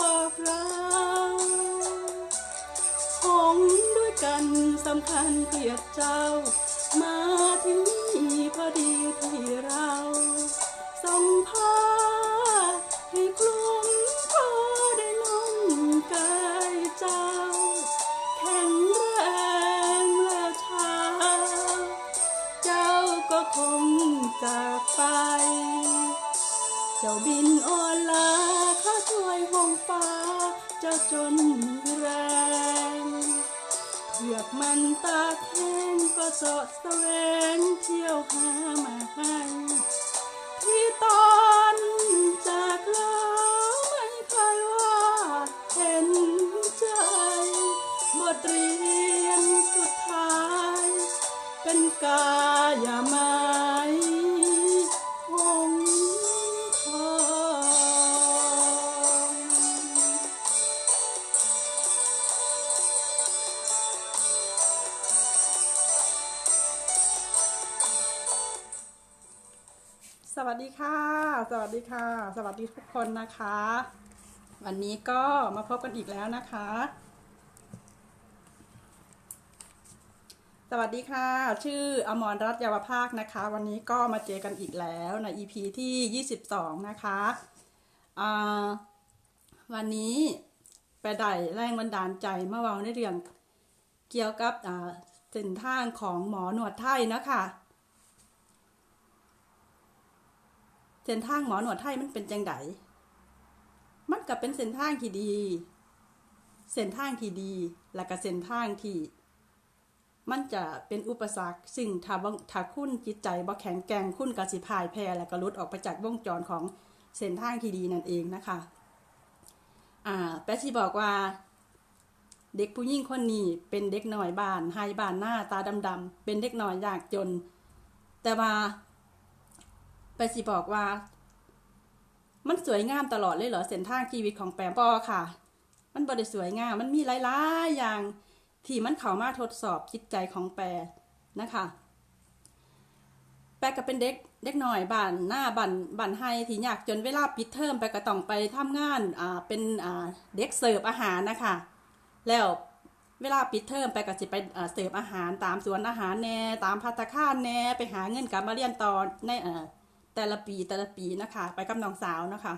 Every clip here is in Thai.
บอกเราคงด้วยกันสำคัญเกียรติเจ้า มาถึงนี่พอดีที่เราส่งผ้าให้คลุ จนแรงเผือกมันตาแห้งก็เสาะแสวงเที่ยวหามาให้ที่ตอนจากลา ค่ะ สวัสดีค่ะ สวัสดีทุกคนนะคะ วันนี้ก็มาพบกันอีกแล้วนะคะ สวัสดีค่ะ ชื่ออมรรัตน์ยาวภาคนะคะ วันนี้ก็มาเจอกันอีกแล้วใน EP ที่ 22 นะคะอ่าวันนี้ไปได้แรงบันดาลใจเมื่อวานในเรื่องเกี่ยวกับเส้นทางของหมอหนวดไทยนะคะ เส้นทางหมอหนวดไทยมันเป็นจังไดมันก็เป็นเส้นทางที่ดี เส้นทางที่ดี และก็เส้นทางที่ มันจะเป็นอุปสรรคสิ่งถ้าบ่ถ้าคุณจิตใจบ่แข็งแกร่งคุณก็สิพายแพ้และก็ลุดออกไปจากวงจรของเส้นทางที่ดีนั่นเองนะคะ อ่าแปะสิบอกว่า เด็กผู้หญิงคนนี้เป็นเด็กหน้อยบ้านไฮบ้านหน้าตาดำๆเป็นเด็กหน้อยยากจน แต่ว่า ไปสิบอกว่า มันสวยงามตลอดเลยเหรอเส้นทางชีวิตของแปมปอค่ะ มันบ่ได้สวยงาม มันมีหลายๆอย่างที่มันเข้ามาทดสอบจิตใจของแปรนะคะ แปรก็เป็นเด็กเด็กหน่อยบ้านหน้าบ้านบ้านไฮที่ยากจนเวลาปิดเทอมไปก็ต้องไปทำงานอ่าเป็นอ่าเด็กเสิร์ฟอาหารนะคะ แล้วเวลาปิดเทอมไปก็สิไปเสิร์ฟอาหารตามสวนอาหารแน่ตามภัตตาคาแน่ไปหาเงินกลับมาเรียนต่อในอ่อ แต่ละปีแต่ละปีนะคะ ไปกับน้องสาวนะคะ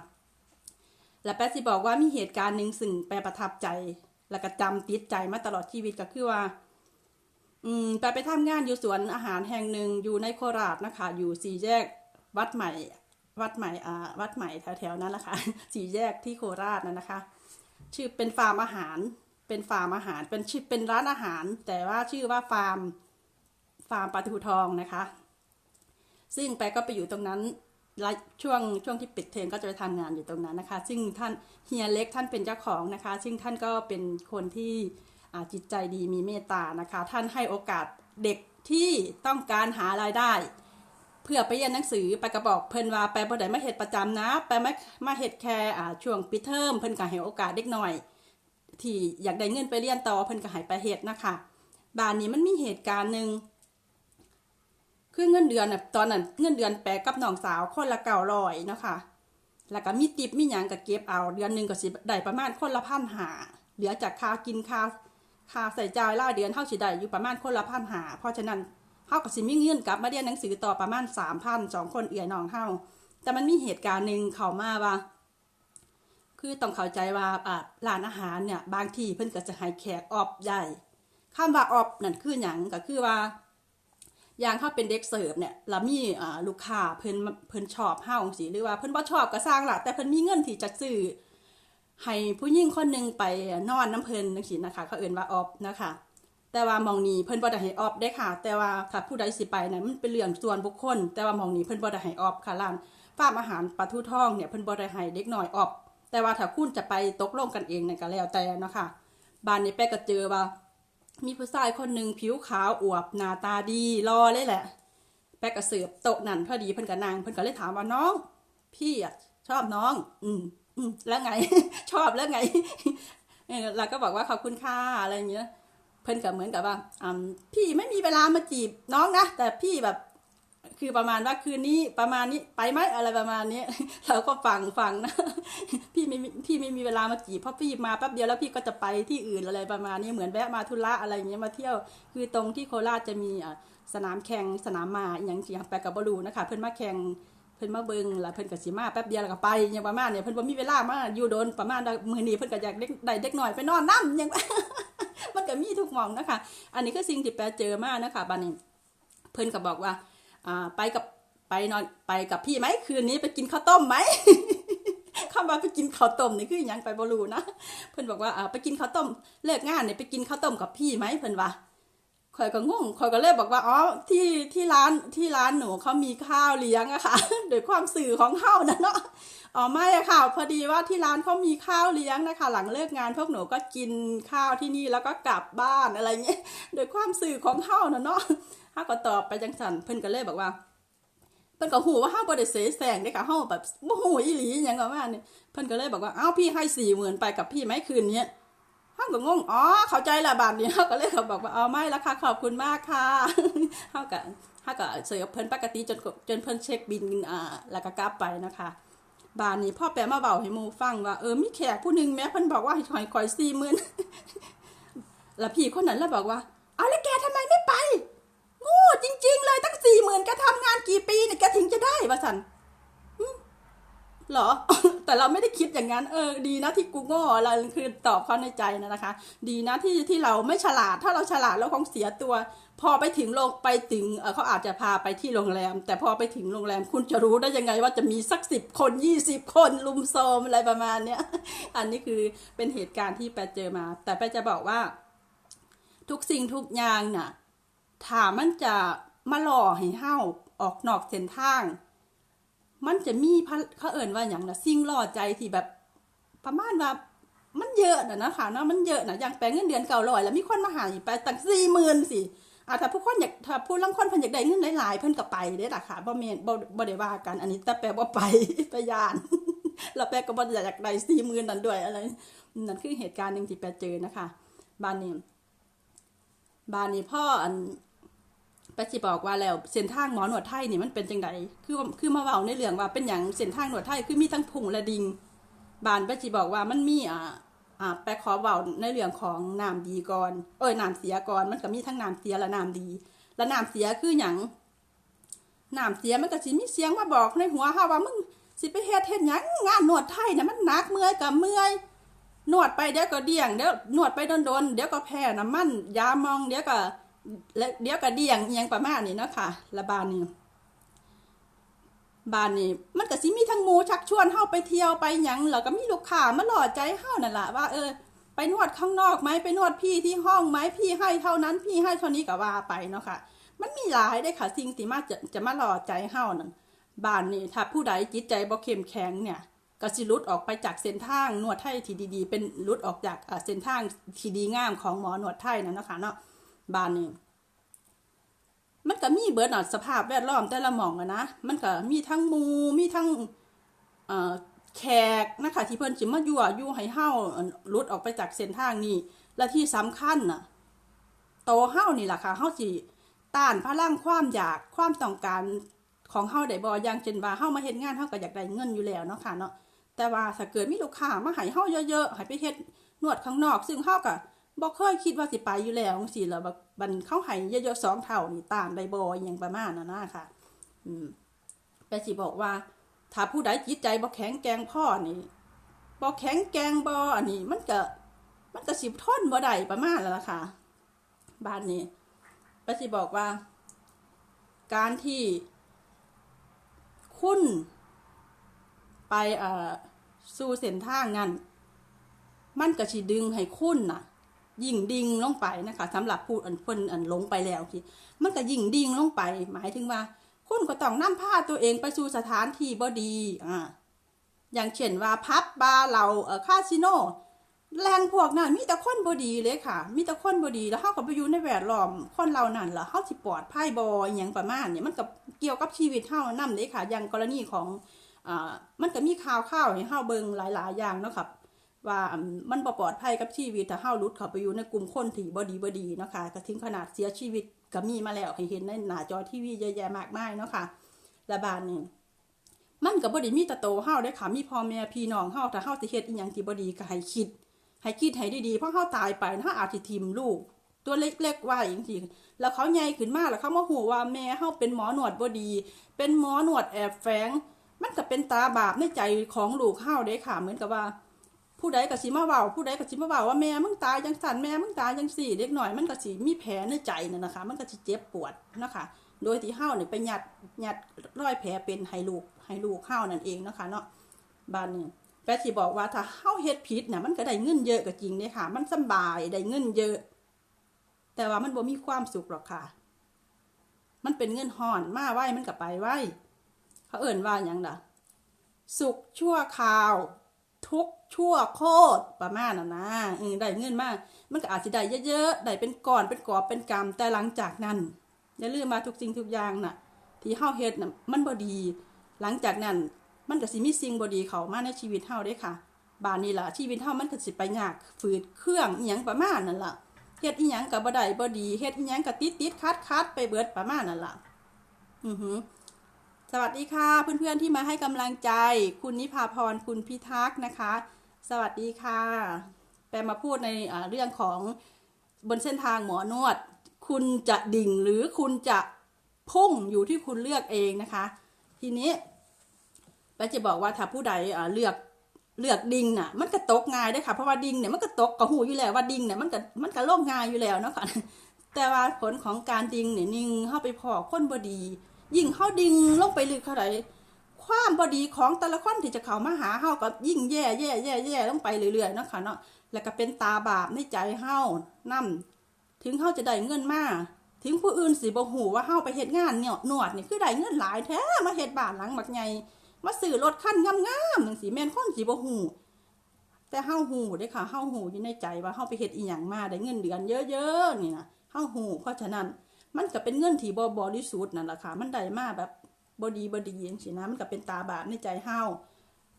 และแป๊ะสิบอกว่ามีเหตุการณ์หนึ่งซึ่งแปรประทับใจ แล้วก็จำติดใจมาตลอดชีวิตก็คือว่า อืมแปไปทำงานอยู่สวนอาหารแห่งหนึ่งอยู่ในโคราชนะคะ อยู่สี่แยกวัดใหม่ วัดใหม่อ่าวัดใหม่แถวๆนั้นแหละค่ะสี่แยกที่โคราชนั่นนะคะ ชื่อเป็นฟาร์มอาหาร เป็นฟาร์มอาหารเป็นชื่อเป็นร้านอาหาร แต่ว่าชื่อว่าฟาร์มฟาร์มปลาทูทองนะคะ ซึ่งไปก็ไปอยู่ตรงนั้นช่วงช่วงที่ปิดเทอมก็จะไปทำงานอยู่ตรงนั้นนะคะ ซึ่งท่านเฮียเล็กท่านเป็นเจ้าของนะคะ ซึ่งท่านก็เป็นคนที่จิตใจดีมีเมตตานะคะ ท่านให้โอกาสเด็กที่ต้องการหารายได้ เพื่อไปเรียนหนังสือไปกระบอกเพิ่นว่าไปบ่ได้มาเฮ็ดประจำนะ ไปมามาเฮ็ดแค่ช่วงปิดเทอมเพิ่นก็ให้โอกาสเด็กหน่อย ที่อยากได้เงินไปเรียนต่อเพิ่นก็ให้ไปเฮ็ดนะคะบ้านนี้มันมีเหตุการณ์หนึ่ง คือเงินเดือนน่ะตอนนั้นเงินเดือนแปะกับน้องสาวคนละเก้าร้อยเนาะค่ะแล้วก็มีติปมีหยังก็เก็บเอาเดือนหนึ่งก็สิได้ประมาณคนละพันหาเหลือจากค่ากินค่าค่าใส่จ่ายรายเดือนเท่าสิได้อยู่ประมาณคนละพันหาเพราะฉะนั้นเฮาก็สิมีเงินกลับมาเรียนหนังสือต่อประมาณ3,000สองคนเอื้อยน้องเฮาแต่มันมีเหตุการณ์หนึ่งเข้ามาว่า คือต้องเข้าใจว่าอ่าร้านอาหารเนี่ย บางที่เพิ่นก็จะให้แขกออบใหญ่คำว่าออบนั่นคือหยังก็คือว่า อย่างเขาเป็นเด็กเสิร์ฟเนี่ยแล้วมีอ่าลูกค้าเพิ่นเพิ่นชอบเฮาจังซี่หรือว่าเพิ่นบ่ชอบก็สร้างล่ะแต่เพิ่นมีเงินที่จะซื้อให้ผู้หญิงคนหนึงไปนอนน้ำเพิ่นจังซี่นะคะเขาเอิ้นว่าออบนะคะแต่ว่ามองนี้เพิ่นบ่ได้ให้ออบได้ค่ะ แต่ว่าถ้าผู้ใดสิไปเนี่ยมันเป็นเรื่องส่วนบุคคล แต่ว่ามองนี้เพิ่นบ่ได้ให้ออบค่ะร้านฟาร์มอาหารปลาทูทองเนี่ยเพิ่นบ่ได้ให้เด็กน้อยออบแต่ว่าถ้าคุณจะไปตกลงกันเองนี่ยก็แล้วแต่เนาะค่ะบ้านนี้แป๊กก็เจอว่า มีผู้ชายคนหนึ่งผิวขาวอวบหน้าตาดีรอเลยแหละ แป๊กก็เสิร์ฟโต๊ะนั่นพอดีเพิ่นกับนางเพิ่นก็เลยถามว่าน้อง พี่อะชอบน้อง อืมอืมแล้วไง ชอบแล้วไงเราก็บอกว่าขอบคุณค่ะอะไรอย่างเงี้ย เพิ่นก็เหมือนกับว่าอ่าพี่ไม่มีเวลามาจีบน้องนะแต่พี่แบบ คือประมาณว่าคืนนี้ประมาณนี้ไปไหมอะไรประมาณนี้เราก็ฟังฟังนะพี่ไม่พี่ไม่มีเวลามาจีบเพราะพี่มาแป๊บเดียวแล้วพี่ก็จะไปที่อื่นอะไรประมาณนี้เหมือนแวะมาธุระอะไรอย่างเงี้ยมาเที่ยว คือตรงที่โคราชจะมีอะสนามแข่งสนามมาอย่างเสียงไปกับบอลูนะคะ เพิ่อนมาแข่งเพิ่นมาเบิงแล้วเพิ่นก็สิมาแป๊บเดียวแล้วก็ไปอย่างประมาณเนี่ยเพิ่นบ่มีเวลามาอยู่โดนประมาณมื้อนี้เพิ่นก็อยากเด็กได้เด็กหน่อยไปนอนน้ำอย่างมันก็มีทุกมองนะคะ อันนี้ก็สิ่งที่แปเจอมากนะคะบัดนี้เพิ่นก็บอกว่า ไปกับไปนอนไปกับพี่ไหมคืนนี้ไปกินข้าวต้มไหมคำว่าไปกินข้าวต้มนี่คือยังไปบ่รู้นะเพื่อนบอกว่าไปกินข้าวต้มเลิกงานเนี่ยไปกินข้าวต้มกับพี่ไหมเพื่อนว่า ข่อยก็งงข่อยก็เลยบอกว่าอ๋อที่ที่ร้านที่ร้านหนูเขามีข้าวเลี้ยงอะค่ะโดยความสื่อของเฮานะเนาะอ๋อไม่อะค่ะ พอดีว่าที่ร้านเขามีข้าวเลี้ยงนะคะ หลังเลิกงานพวกหนูก็กินข้าวที่นี่แล้วก็กลับบ้านอะไรเงี้ยโดยความสื่อของเฮานะเนาะเฮาก็ตอบไปจังสันเพิ่นก็เลยบอกว่าเพิ่นก็ฮู้ว่าเฮาบ่ได้เสแสงเด้ค่ะเฮาแบบบ่ฮู้อีหลีหยังก็ว่านี่เพิ่นก็เลยบอกว่าอ้าวพี่ให้40,000ไปกับพี่ไหมคืนนี้ เฮาก็งงอ๋อเข้าใจละบาดนี้เฮาก็เลยบอกว่าอ๋อไม่ละค่ะขอบคุณมากค่ะเฮาก็เฮาก็เสิร์ฟเพิ่นปกติจนจนเพิ่นเช็คบิลอ่าแล้วก็กลับไปนะคะบานนี้พ่อแปมาเว้าให้มูฟังว่าเออมีแขกผู้หนึ่งแม้เพิ่นบอกว่าให้ข่อยข่อย40,000แล้วพี่คนนั้นแล้วบอกว่าเอาแล้วแกทำไมไม่ไปโง่จริง ๆ เลยตั้งสี่หมื่นแกทำงานกี่ปีเนี่ยแกถึงจะได้วะสันหรอ แต่เราไม่ได้คิดอย่างนั้นเออดีนะที่กูโง่เราคือตอบเขาในใจนะนะคะ ดีนะที่ที่เราไม่ฉลาดถ้าเราฉลาดเราคงเสียตัว พอไปถึงโรงไปถึงเเขาอาจจะพาไปที่โรงแรม แต่พอไปถึงโรงแรมคุณจะรู้ได้ยังไงว่าจะมีสักสิบคนยี่สิบคนลุมโซมอะไรประมาณเนี้ยอันนี้คือเป็นเหตุการณ์ที่แปเจอมา แต่แปจะบอกว่า ทุกสิ่งทุกอย่างน่ะถามมันจะมาหล่อให้เฮาออกนอกเส้นทาง มันจะมีพะเขาเอิ่นว่าอย่างนะสิ่งล่อใจที่แบบ ประมาณว่ามันเยอะนะนะคะเนาะมันเยอะนะอย่างแปลงเงินเดือนเก่าลอยแล้วมีคนมาหาอีกไปตั้งสี่หมื่นสิอ่าถ้าผู้คนอยากถ้าผู้ลังคนเพิ่นอยากได้เงินหลายๆเพิ่นก็ไปเด้ล่ะค่ะบ่แม่นบ่บ่ได้ว่ากันอันนี้แต่แปลว่าไปไปยานแล้วแปลก็บ่อยากได้สี่หมื่นนั่นด้วยอะไรนั่นคือเหตุการณ์หนึ่งที่แปลเจอนะคะบ้านนี้บ้านนี้พ่ออัน ปะจิบอกว่าแล้วเส้นทางหมอหนวดไทยนี่มันเป็นจังไดคือคือมาเว้าในเรื่องว่าเป็นหยังเส้นทางหนวดไทยคือมีทั้งพุงและดิงบ้านปะจิบอกว่ามันมีอ่าอ่าไปขอเว้าในเรื่องของน้ำดีก่อนเอ้ยน้ำเสียก่อนมันก็มีทั้งน้ำเสียและน้ำดี และน้ำเสียคือหยังน้ำเสียมันก็สิมีเสียงมาบอกในหัวเฮาว่ามึงสิไปเฮ็ดเฮ็ดหยังงานหนวดไทยน่ะมันหนักเมื่อยกับเมื่อยนวดไปเดี๋ยวก็เดี่ยงเดี๋ยวนวดไปโดนๆเดี๋ยวก็แพ้น้ำมันยามองเดี๋ยวก็ และเดี๋ยวก็เดี่ยงอิหยังประมาณนี้เนาะค่ะละบานนี้บานนี้มันก็สิมีทั้งมูชักชวนเฮาไปเที่ยวไปหยังแล้วก็มีลูกค้ามาหล่อใจเฮานั่นล่ะว่าเออไปนวดข้างนอกไหมไปนวดพี่ที่ห้องไหมพี่ให้เท่านั้นพี่ให้เท่านี้ก็ว่าไปเนาะค่ะ มันมีหลายได้ค่ะสิ่งที่มาจะจะมาหล่อใจเฮานั่นบ้านนี้ถ้าผู้ใดจิตใจบ่เข้มแข็งเนี่ยก็สิลุดออกไปจากเส้นทางนวดไทยที่ดีๆ เป็นลุดออกจากเส้นทางที่ดีงามของหมอหนวดไทยนั่นนะคะเนาะ บ้านนี้มันก็มีเบิดน่ะสภาพแวดล้อมแต่ละหม่องอะนะมันก็มีทั้งมูมีทั้งแขกนะคะที่เพิ่นสิมายั่วยุให้เฮาอั่นหลุดออกไปจากเส้นทางนี้และที่สำคัญน่ะโตเฮานี่แหละค่ะเฮาสิต้านพลังความอยากความต้องการของเฮาได้บ่อย่างเช่นว่าเฮามาเฮ็ดงานเฮาก็อยากได้เงินอยู่แล้วเนาะค่ะเนาะแต่ว่าถ้าเกิดมีลูกค้ามาให้เฮาเยอะๆให้ไปเฮ็ดนวดข้างนอก ซึ่งเฮาก็ บ่เคยคิดว่าสิไปอยู่แล้วจังซี่แล้วบันเข้าให้เยอะๆสองเท่านี่ตามได้บ่อหยังประมาณนั้นนะค่ะ อืมแต่สิบอกว่า ถ้าผู้ใดจิตใจบ่แข็งแกงพ่อนี่บ่แข็งแกงบ่อันนี้ มันก็มันก็สิทนบ่ได้ประมาณนั้นล่ะค่ะบ้านนี้ก็สิบอกว่า การที่คุณไปเอ่อสู่เส้นทางนั้น มันก็สิดึงให้คุณน่ะ ยิ่งดิ่งลงไปนะคะสำหรับผู้อันเพิ่นอันลงไปแล้วที่มันก็ยิ่งดิ่งลงไป หมายถึงว่า คุณก็ต้องนำพาตัวเองไปสู่สถานที่บ่ดีอ่าอย่างเช่นว่าพับบาร์เราเอ่อคาสิโนแรงพวกนั้นมีแต่คนบ่ดีเลยค่ะ มีแต่คนบ่ดีแล้วเฮาก็ไปอยู่ในแวดล้อมคนเหล่านั้นล่ะเฮาสิปลอดภัยบ่อหยังประมาณนี้มันก็เกี่ยวกับชีวิตเฮานำเด้ค่ะ อย่างกรณีของอ่ามันก็มีข่าวข่าวให้เฮาเบิงหลาย ๆ อย่างเนาะครับ ว่ามันปลอดภัยกับชีวิตถ้าเฮาหลุดเข้าไปอยู่ในกลุ่มคนที่บ่ดีบ่ดีเนาะค่ะก็ถึงขนาดเสียชีวิตก็มีมาแล้วให้เห็นในหน้าจอทีวีเยอะแยะมากมายเนาะค่ะและบานนี้มันก็บ่ได้มีแต่โตเฮาได้ค่ะมีพ่อแม่พี่น้องเฮาถ้าเฮาสิเฮ็ดอีหยังที่บ่ดีก็ให้คิด ให้คิดให้ดีๆเพราะเฮาตายไปเฮาอาจสิทิ่มลูก ตัวเล็กๆไว้จังซี่แล้วเขาใหญ่ขึ้นมาแล้วเขามาฮู้ว่าแม่เฮาเป็นหมอหนวดบ่ดี เป็นหมอหนวดแอบแฝงมันก็เป็นตาบาปในใจของลูกเฮาเด้ค่ะเหมือนกับว่า ผู้ใดก็สิมาเว้าผู้ใดก็สิมาเว้าว่าแม่มึงตายจังสั่นแม่มึงตายจังสี่เล็กหน่อยมันก็สิมีแผลในใจนั่นนะคะ มันก็สิเจ็บปวดนะคะ โดยที่เฮาเนี่ยไปหยัดหยัดรอยแผลเป็นให้ลูกให้ลูกเฮานั่นเองนะคะเนาะบ้านนี้แปสิบอกว่าถ้าเฮาเฮ็ดผิดน่ะมันก็ได้เงินเยอะก็จริงเด้ค่ะ มันสบายได้เงินเยอะ แต่ว่ามันบ่มีความสุขหรอกค่ะ มันเป็นเงินห่อนมาไว้มันก็ไปไว้เขาเอิ่นว่าหยังล่ะ สุขชั่วคราว ทุก ชั่วโคตรประมาณนั้นนะได้เงินมาก มันก็อาจจะได้เยอะๆได้เป็นก่อนเป็นกอบเป็นกำแต่หลังจากนั้นอย่าลืมมาทุกสิ่งทุกอย่างน่ะ ที่เฮาเฮ็ดน่ะมันบ่ดี หลังจากนั้นมันก็สิมีสิ่งบ่ดีเข้ามาในชีวิตเฮาเด้ค่ะบานนี้ล่ะชีวิตเฮามันก็สิไปยากฝืดเครื่องอีหยังประมาณนั่นล่ะเฮ็ดอีหยังก็บ่ได้บ่ดีเฮ็ดอีหยังก็ติดๆคัดๆไปเบิดประมาณนั่นล่ะอือหือสวัสดีค่ะ เพื่อนๆที่มาให้กำลังใจ คุณนิพาพรคุณพิทักษ์นะคะ สวัสดีค่ะ แปลมาพูดในเรื่องของบนเส้นทางหมอนวด คุณจะดิ่งหรือคุณจะพุ่งอยู่ที่คุณเลือกเองนะคะ ทีนี้แปลจะบอกว่าถ้าผู้ใดเลือกเลือกดิ่งน่ะ มันก็ตกง่ายได้ค่ะเพราะว่าดิ่งเนี่ยมันก็ตกกระหูอยู่แล้วว่าดิ่งเนี่ยมันก็มันก็ล่มง่ายอยู่แล้วเนาะค่ะแต่ว่าผลของการดิ่งเนี่ยนิ่งเข้าไปพอคนบดี ยิ่งเข้าดิ่งลงไปลึกเท่าไหร่ ความบดีของแต่ละคนที่จะเข้ามาหาเฮาก็ยิ่งแย่แย่แย่แย่ลงไปเรื่อยๆนะคะเนาะแล้วก็เป็นตาบาปในใจเฮานํถึงเฮาจะได้เงินมาถึงผู้อื่นสิบ่ฮู้ว่าเฮาไปเฮ็ดงานเนี่ยนวดนี่คือได้เงินหลายแท้มาเฮ็ดบ้านหลังบักใหญ่มาซื้อรถคันงามๆจังซี่แม่นคนสิบ่ฮู้แต่เฮาฮู้เด้ค่ะเฮาฮู้อยู่ในใจว่าเฮาไปเฮ็ดอีหยังมาได้เงินเดือนเยอะๆนี่นะเฮาฮู้เพราะฉะนั้นมันก็เป็นเงินที่บ่บริสุทธิ์นั่นแหละค่ะ มันได้มาแบบ บดีบดีจังซี่นะมันก็เป็นตาบาปในใจเฮา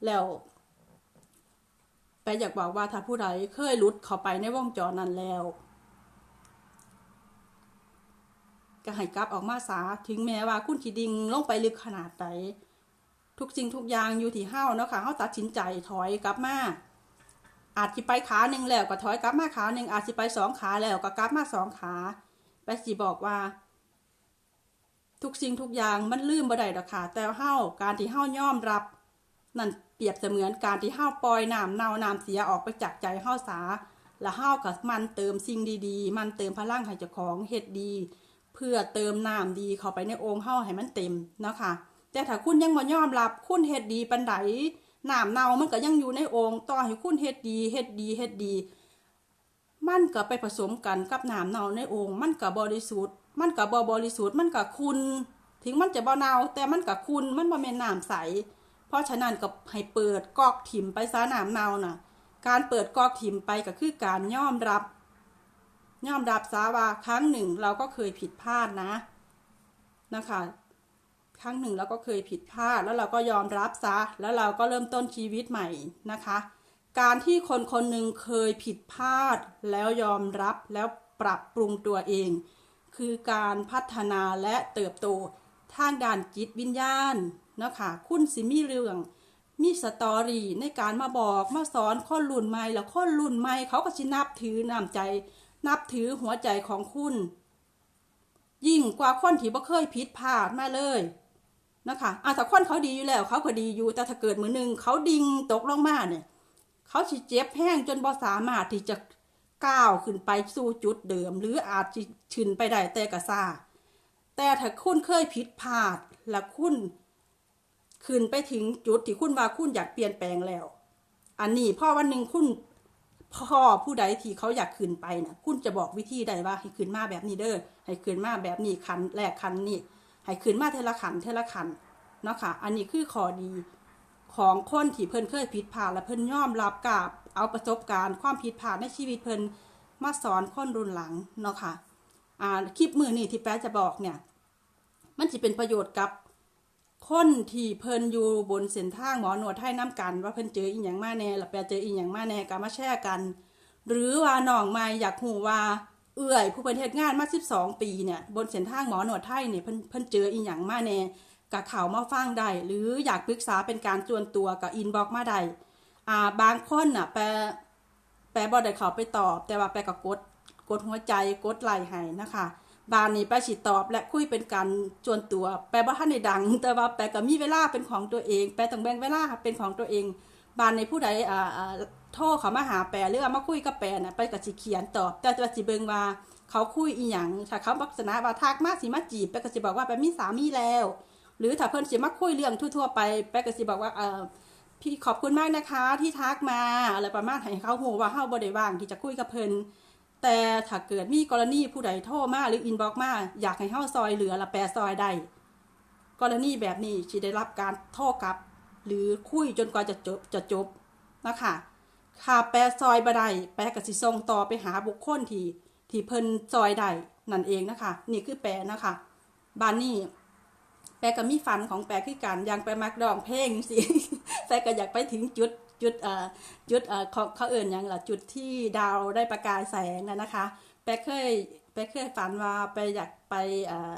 แล้วแปอยากบอกว่าถ้าผู้ใดเคยหลุดเข้าไปในวงจรนั้นแล้ว ก็ให้กลับออกมาซาถึงแม้ว่าคุณสิดิ่งลงไปลึกขนาดใดทุกสิ่งทุกอย่างอยู่ที่เฮาเนาะค่ะเฮาตัดสินใจถอยกลับมาอาจสิไปขาหนึ่งแล้วก็ถอยกลับมาขาหนึ่งอาจสิไปสองขาแล้วก็กลับมาสองขาไปสิบอกว่า ทุกสิ่งทุกอย่างมันลืมบ่ได้ดอกค่ะ แต่เฮาการที่เฮายอมรับ นั่นเปรียบเสมือนการที่เฮาปล่อยน้ำเน่าน้ำเสียออกไปจากใจเฮาสาแล้วเฮาก็มันเติมสิ่งดีๆ มันเติมพลังให้เจ้าของเฮ็ดดี เพื่อเติมน้ำดีเข้าไปในองค์เฮาให้มันเต็มเนาะค่ะแต่ถ้าคุณยังบ่ยอมรับคุณเฮ็ดดีปานใดน้ำเน่ามันก็ยังอยู่ในองค์ต่อให้คุณเฮ็ดดีเฮ็ดดีเฮ็ดดี มันก็ไปผสมกันกับน้ำเน่าในองค์มันก็บริสุทธิ์ มันก็บ่บริสุทธิ์มันก็คุณ ถึงมันจะบ่เน่าแต่มันก็คุณมันบ่แม่นน้ำใส เพราะฉะนั้นก็ให้เปิดกอกถิ่มไปซะน้ำเน่าน่ะ การเปิดกอกถิ่มไปก็คือการยอมรับยอมรับซะว่าครั้งหนึ่งเราก็เคยผิดพลาดนะนะคะ ครั้งหนึ่งเราก็เคยผิดพลาดแล้วเราก็ยอมรับซะ แล้วเราก็เริ่มต้นชีวิตใหม่นะคะ การที่คนคนหนึ่งเคยผิดพลาด แล้วยอมรับแล้วปรับปรุงตัวเอง คือการพัฒนาและเติบโตทางด้านจิตวิญญาณนะคะคุณสิมีเรื่องมีสตอรี่ในการมาบอกมาสอนคนรุ่นใหม่แล้วคนรุ่นใหม่เขาก็สินับถือนำใจ นับถือหัวใจของคุณ ยิ่งกว่าคนที่บ่เคยผิดพลาดมาเลยนะคะอะถ้าคนเขาดีอยู่แล้วเขาก็ดีอยู่แต่ถ้าเกิดมือหนึ่งเขาดิ่งตกลงมาเนี่ยเขาสิเจ็บแห้งจนบ่สามารถที่จะ ก้าวขึ้นไปสู่จุดเดิม หรืออาจจะขึ้นไปได้แต่กะซาแต่ถ้าคุณเคยผิดพลาดและคุณขึ้นไปถึงจุดที่คุณว่าคุณอยากเปลี่ยนแปลงแล้ว อันนี้พ่อวันหนึ่งคุณพ่อผู้ใดที่เขาอยากขึ้นไปนะคุณจะบอกวิธีใดว่าให้ขึ้นมาแบบนี้เด้อให้ขึ้นมาแบบนี้คันแรกคันนี้ให้ขึ้นมาเทละขันเทละขันเนาะค่ะ อันนี้คือข้อดีของคนที่เพิ่นเคยผิดพลาดและเพิ่นยอมรับกับ เอาประสบการณ์ความผิดพลาดในชีวิตเพิ่นมาสอนคนรุ่นหลังเนาะค่ะอ่าคลิปมือนี่ที่แป๊ะจะบอกเนี่ย มันจะเป็นประโยชน์กับคนที่เพิ่นอยู่บนเส้นทางหมอหนวดให้น้ำกัน ว่าเพิ่นเจออีหยังมาแน่แล้วแปลเจออีหยังมาแน่ก็มาแชร์กัน หรือว่าน้องใหม่อยากหูว่าเอื้อยผู้เพิ่นเฮ็ดงานมา 12 ปีเนี่ยบนเส้นทางหมอหนวดไทยเนี่ยเพิ่นเพิ่นเจออีหยังมาแน่กับข่าวมาฟังได้หรืออยากปรึกษาเป็นการจวนตัวกับอินบ็อกมาได้ อ่าบางคนน่ะ แปลแปลบ่ได้เขาไปตอบ แต่ว่าแปลก็กดกดหัวใจกดไลค์ให้นะคะบานนี้แปลสิตอบและคุยเป็นการจวนตัว แปลบ่ทันได้ดัง แต่ว่าแปลก็มีเวลาเป็นของตัวเอง แปลต้องแบ่งเวลาเป็นของตัวเอง บานในผู้ใดอ่าโทรเขามาหาแปลหรือว่ามาคุยกับแปลน่ะไปก็สิเขียนตอบ แต่ว่าสิเบิงว่าเขาคุยอีหยังถ้าเขาลักษณะว่าทักมาสิมาจีบแปลก็สิบอกว่าแปลมีสามีแล้ว หรือถ้าเพิ่นสิมาคุยเรื่องทั่วๆไป แปลก็สิบอกว่าเออ พี่ขอบคุณมากนะคะที่ทักมาอะไรประมาณให้เขาฮู้ว่าเฮาบ่ได้ว่างที่จะคุยกับเพิ่นแต่ถ้าเกิดมีกรณีผู้ใดโทรมาหรืออินบ็อกมาอยากให้เฮาซอยเหลือละแปรซอยได้กรณีแบบนี้สิได้รับการโทรกลับ หรือคุยจนกว่าจะจบจะจบนะคะค่ะแปรซอยบ่ได้แปรก็สิส่งต่อไปหาบุคคลที่ที่เพิ่นซอยได้นั่นเองนะคะ นี่คือแปรนะคะบานนี้แปรก็มีฝันของแปรคือกันยางไปมักร้องเพลงสิ แปรก็อยากไปถึงจุดจุดเอ่อจุดเอ่อเขาเขาเอื่นหยังละจุดที่ดาวได้ประกายแสงนะนะคะ แปรเคยแปรเคยฝันว่าไปอยากไปเอ่อ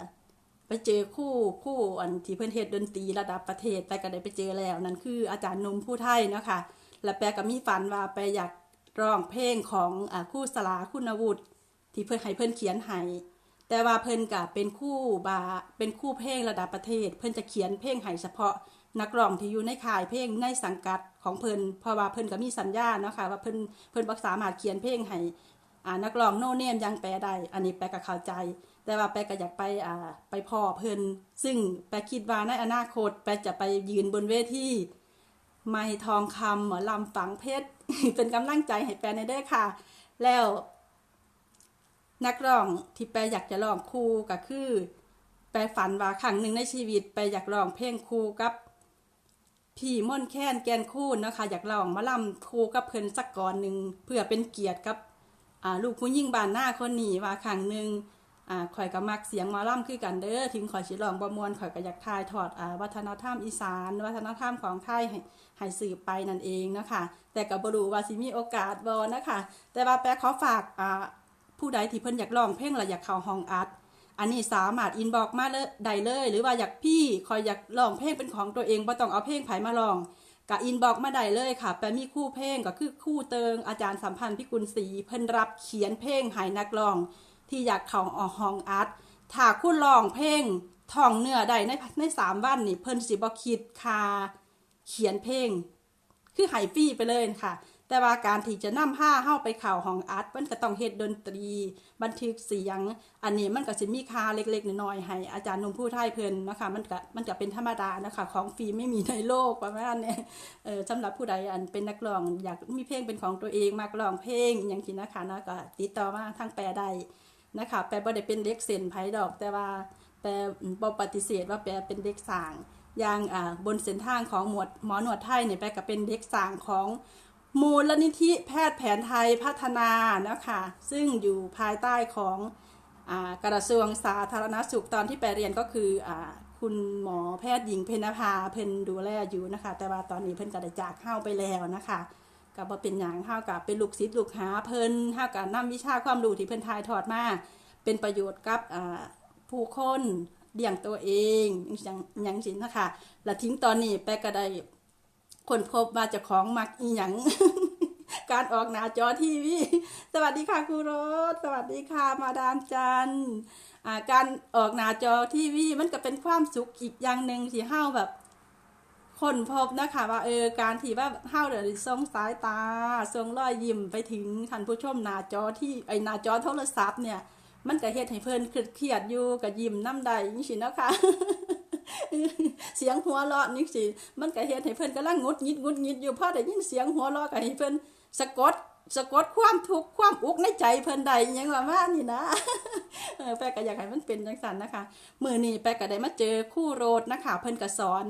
ไปเจอคู่คู่อันที่เพื่อนเฮ็ดนตรีระดับประเทศแปรก็ได้ไปเจอแล้วนั่นคืออาจารย์นุ่มผู้ไทยเนาะค่ะและแปรก็มีฝันว่าไปอยากร้องเพลงของอ่าคู่สลาคุณวุฒิที่เพื่อนให้เพื่อนเขียนให้แต่ว่าเพิ่นกับเป็นคู่บาเป็นคู่เพลงระดับประเทศ เพิ่นจะเขียนเพลงให้เฉพาะ นักร้องที่อยู่ในค่ายเพลงในสังกัดของเพิ่นเพราะว่าเพิ่นก็มีสัญญาเนาะค่ะว่าเพิ่นเพิ่นบ่สามารถเขียนเพลงให้อ่านักร้องโนเนมยังแปลได้อันนี้แปลก็เข้าใจ แต่ว่าแปลก็อยากไปอ่าไปพ่อเพิ่นซึ่งแปลคิดว่าในอนาคตแปลจะไปยืนบนเวทีไม้ทองคำหมอลำฝังเพชรเป็นกำลังใจให้แปลในเด้อค่ะ แล้วนักร้องที่แปรอยากจะร้องคู่ก็คือ แปรฝันว่าครั้งหนึ่งในชีวิต แปรอยากร้องเพลงคู่กับ พี่ม่อนแค้นแกนคูนนะคะ อยากร้องมาล่ำคู่กับเพิ่นสักก่อนหนึ่งเพื่อเป็นเกียรติกับอ่าลูกผู้ยิ่งบานหน้าคนหนีว่าครั้งหนึ่งอ่าข่อยก็มักเสียงมาล่ำคือกันเด้อถึงข่อยสิร้องบ่มวนข่อยก็อยากทายทอดอ่าวัฒนธรรมอีสาน วัฒนธรรมของไทยให้ให้สืบไปนั่นเองนะคะ แต่ก็บ่รู้ว่าสิมีโอกาสบ่นะคะ แต่ว่าแปรขอฝากอ่าผู้ใดที่เพิ่นอยากร้องเพลงและอยากเข้าห้องอัด อันนี้สามารถอินบอกมาเลยได้เลย หรือว่าอยากพี่คอยอยากร้องเพลงเป็นของตัวเองบ่ต้องเอาเพลงไผมาร้องก็อินบอกมาได้เลยค่ะแปมีคู่เพลงก็คือคู่เติงอาจารย์สัมพันธ์พิกุลศรีเพิ่นรับเขียนเพลงให้นักร้อง ที่อยากเข้าออกห้องอัดถ้าคุณร้องเพลงท่องเนื้อได้ในในสามวันนี่เพิ่นสิบ่คิดคาเขียนเพลง คือหายฟรีไปเลยค่ะ แต่ว่าการที่จะนำผ้าเข้าไปข่าวห้องอัดมันก็ต้องเฮ็ดดนตรี บันทึกเสียง อันนี้มันก็สิมีค่าเล็กๆน้อยๆให้อาจารย์นุ่มผู้ไทยเพิ่นนะคะมันก็มันก็เป็นธรรมดานะคะของฟรีไม่มีในโลกประมาณนี้เออสำหรับผู้ใดอันเป็นนักร้องอยากมีเพลงเป็นของตัวเองมักร้องเพลงอย่างที่นะคะนะก็ติดต่อมาทางแปลได้นะคะแปลบ่ได้เป็นเด็กเส้นไผดอก แต่ว่าแปลบ่ปฏิเสธว่าแปลเป็นเด็กสางอย่างอ่าบนเส้นทางของหมวดหมอหนวดไทยเนี่ยแปลก็เป็นเด็กสางของ มูลนิธิแพทย์แผนไทยพัฒนานะคะซึ่งอยู่ภายใต้ของอกระทรวงสาธารณสุขตอนที่ไปเรียนก็คืออคุณหมอแพทย์หญิงเพนภาเพนดูแลอยู่นะคะ แต่ว่าตอนนี้เพิ่นก็ได้จากเข้าไปแล้วนะคะก็บ่เป็นหยังเฮากับเป็นลูกศิษย์ลูกหาเพิ่นเฮากับนำวิชาความรู้ที่เพิ่นถ่ายทอดมาเป็นประโยชน์กับผู้คนเลี้ยงตัวเองอย่างอย่างสินะคะและทิ้งตอนนี้แปก็ได้ คนพบมาจากของมักอีหยังการออกหน้าจอทีวีสวัสดีค่ะครูรสสวัสดีค่ะมาดามจันการออกหน้าจอทีวีมันก็เป็นความสุขอีกอย่างหนึ่งที่เฮาแบบ คนพบนะคะว่าเออการที่ว่าเฮาเดี๋ยวส่งสายตาส่งรอยยิ้มไปถึงท่านผู้ชมหน้าจอที่ไอหน้าจอโทรศัพท์เนี่ย มันก็เฮ็ดให้เพิ่นเครียดๆอยู่ก็ยิ้มน้ำใดจังซี่เนะค่ะ เสียงหัวเราะนี่สิมันก็เฮ็ดให้เพิ่นกำลังงุดงิดงุดงิดอยู่พอได้ยินเสียงหัวเราะก็ให้เพิ่นสะกดสะกดความทุกข์ความอุกในใจเพิ่นได้อิหยังว่ามานี่นะแปะก็อยากให้มันเป็นจังซั่นนะคะมือนี้แปะก็ได้มาเจอคู่โรดนะคะเพิ่นก็สอน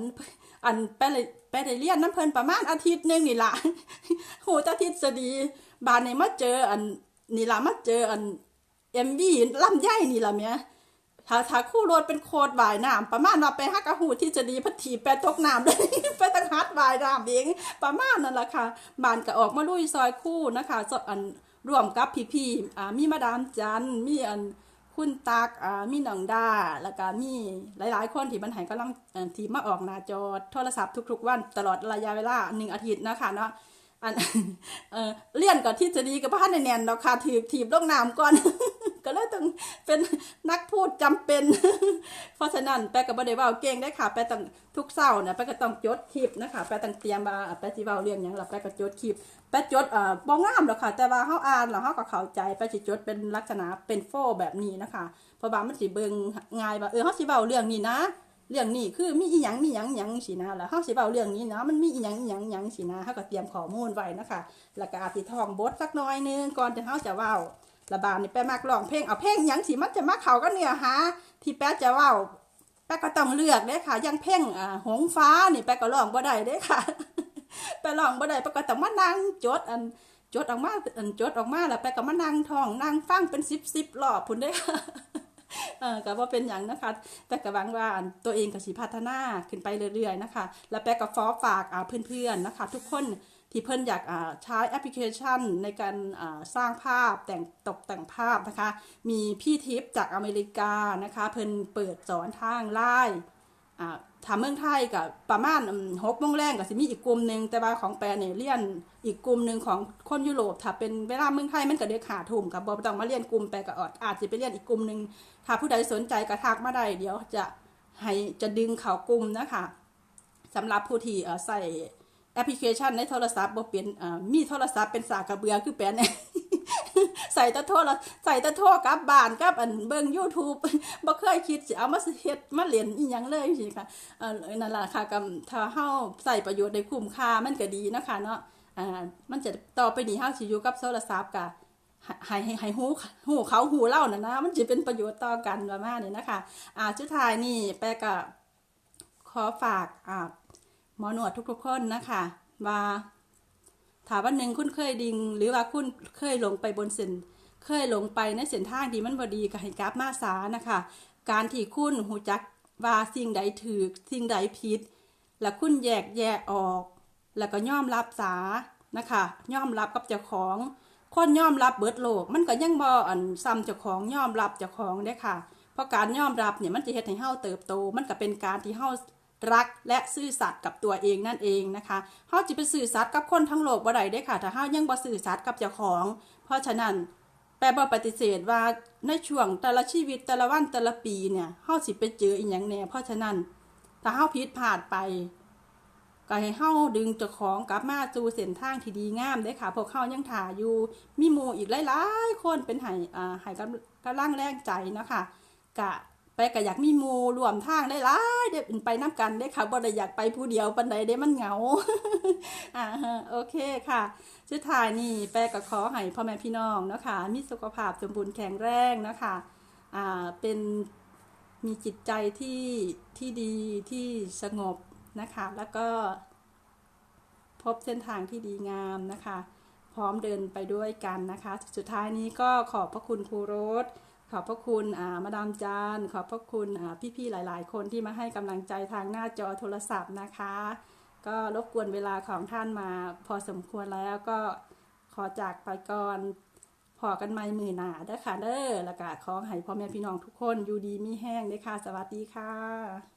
อันแปะเลยแปะได้เรียนน้ำเพิ่นประมาณอาทิตย์หนึงนี่ละโหแตาทฤษฎีบานในมาเจออันนี่ละมาเจออัน MV ลำไยนี่ละแหม่ ถ้าถ้าคู่รดเป็นโคดว่ายน้ำประมาณว่าไปฮักกะหูที่จะดีพัดถีบแปตกน้ำเลยไปตั้งฮัดว่ายน้ำเองประมาณนั่นแหละค่ะบานก็ออกมาลุยซอยคู่นะคะอันร่วมกับพี่ๆอ่ามีมาดามจันมีอันคุณตักอ่ามีหนังดาแล้วก็มีหลายๆ คนที่มันหายกำลังที่มาออกหน้าจอโทรศัพท์ทุก ๆ วันตลอดระยะเวลาหนึ่งอาทิตย์นะคะเนาะอันเออเลี่ยนกับที่จะดีกับพันแน่นๆดอกค่ะถีบถีบลงน้ำก่อน ก็เลยต้องเป็นนักพูดจำเป็น เพราะฉะนั้นแปก็บ่ได้ว้าเก่งได้ค่ะ แปต้องทุกเช้าเนี่ยแปก็ต้องจดคลิปนะคะ แปต้องเตรียมว่าแปสิเว้าเรื่องหยังล่ะแปก็จดคลิปแปจดเอ่อบ่งามดอกค่ะ แต่ว่าเฮาอ่านแล้วเฮาก็เข้าใจแปสิจดเป็นลักษณะเป็นโฟแบบนี้นะคะเพราะว่ามันสิเบิ่งง่ายว่าเออเฮาสิเว้าเรื่องนี้นะเรื่องนี้คือมีอีหยังมีหยังหยังสินะแล้วเฮาสิเว้าเรื่องนี้นะมันมีอีหยังอีหยังหยังสินะเฮาก็เตรียมข้อมูลไว้นะคะแล้วก็อาจสิท่องบทสักน่อยนึงก่อนที่เฮาจะเว้า ระบาดนี่แปะมักร้องเพลงเอาเพลงยังสิมันจะมาเขากับเนื้อหาที่แปะจะว้าแปะก็ต้องเลือกเด้ค่ะยังเพลงอ่าหงฟ้านี่แปะก็ร้องบ่ได้เด้ค่ะแปะร้องบ่ได้แปะก็ต้องมานั่งจดอันจดออกมาอันจดออกมาแล้วแปะก็มานั่งท่องนั่งฟังเป็น10-10รอบพุ่นเด้ค่ะเออก็บ่าเป็นหยังนะคะ แต่ก็หวังว่านตัวเองก็สิพัฒนาขึ้นไปเรื่อยๆนะคะ แล้วแปะก็ขอฝากอ่าเพื่อนๆนะคะ ทุกคน ที่เพิ่นอยากใช้แอปพลิเคชันในการสร้างภาพแต่งตกแต่งภาพนะคะ มีพี่ทิพย์จากอเมริกานะคะ เพิ่นเปิดสอนทางไลน์อ่าถามเมืองไทยกับประมาณหกโมงแรงก็สิมีอีกกลุ่มหนึ่งแต่ว่าของแปรเนี่ยเรียนอีกกลุ่มหนึ่งของคนยุโรปถ้าเป็นเวลาเมืองไทยมันก็เด็กขาทุ่มกับบ่ต้องมาเรียนกลุ่มแปรก็อาจอาจจะไปเรียนอีกกลุ่มหนึ่งถ้าผู้ใดสนใจก็ทักมาได้เดี๋ยวจะให้จะดึงเขากลุ่มนะคะสำหรับผู้ที่ใส่ แอปพลิเคชันในโทรศัพท์บ่เป็นอ่ามีโทรศัพท์เป็นสากกระเบือคือแปลนเนี่ยใส่ตะโทรใส่ตะโทรกับบ้านกับอันเบิ่ง YouTube บ่เคยคิดสิเอามาเฮ็ดมาเรียนอีหยังเลยสิค่ะเอ่อนั่นล่ะค่ะกับถ้าเฮาใส่ประโยชน์ได้คุ้มค่ามันก็ดีนะคะเนาะอ่ามันจะต่อไปนี้เฮาสิอยู่กับโทรศัพท์ก็ให้ให้ให้ฮู้ฮู้เขาฮู้เล่านะนะ มันสิเป็นประโยชน์ต่อกันประมาณนี้นะคะ อ่าสุดท้ายนี่แปก็ขอฝากอ่า หมอหนวดทุกๆคนนะคะว่าถ้าวันหนึ่งคุณเคยดิง หรือว่าคุณเคยหลงไปบนเส้นเคยหลงไปในเส้นทางที่มันบดีก็ให้กลับมาสานะคะ การที่คุณหูจักว่าสิ่งใดถูกสิ่งใดผิด และคุณแยกแยะออก แล้วก็ย่อมรับสานะคะย่อมรับกับเจ้าของคนย่อมรับเบิดโลก มันก็ยังบ่อันซ้ำเจ้าของย่อมรับเจ้าของเด้ค่ะ เพราะการย่อมรับเนี่ยมันจะเฮ็ดให้เฮาเติบโต มันก็เป็นการที่เฮา รักและซื่อสัตย์กับตัวเองนั่นเองนะคะเฮาจะไปซื่อสัตย์กับคนทั้งโลกบ่ได้เด้ค่ะ ถ้าเฮายังบ่ซื่อสัตย์กับเจ้าของ เพราะฉะนั้นแปลบ่ปฏิเสธว่าในช่วงแต่ละชีวิตแต่ละวันแต่ละปีเนี่ยเฮาสิไปเจออีหยังแน่เพราะฉะนั้นถ้าเฮาผิดพลาดไปก็ให้เฮาดึงเจ้าของกลับมาสู่เส้นทางที่ดีงามเด้ค่ะ พวกเฮายังถ่าอยู่มีหมู่อีกหลายๆคนเป็นให้อ่าให้กำกำลังแรงใจเนาะค่ะกะ ไปก็อยากมีมูรวมทางได้หลายได้เป็นไปน้ำกันได้ค่ะบ่ได้อยากไปผู้เดียวปานใดได้มันเหงาอ่าโอเคค่ะสุดท้ายนี่แปก็ขอให้พ่อแม่พี่น้องเนาะค่ะมีสุขภาพสมบูรณ์แข็งแรงเนาะค่ะอ่าเป็นมีจิตใจที่ที่ดีที่สงบนะคะ แล้วก็พบเส้นทางที่ดีงามนะคะ พร้อมเดินไปด้วยกันนะคะ สุดท้ายนี้ก็ขอบพระคุณครูโรส ขอบพระคุณอ่ามาดามจานขอบพระคุณอ่าพี่ๆหลาย ๆ คนที่มาให้กำลังใจทางหน้าจอโทรศัพท์นะคะ ก็รบกวนเวลาของท่านมาพอสมควรแล้วก็ขอจากไปก่อนพอกันไม่มือหนาเด้อค่ะเด้อแล้วก็ขอให้พ่อแม่พี่น้องทุกคนอยู่ดีมีแห้งเด้อค่ะ สวัสดีค่ะ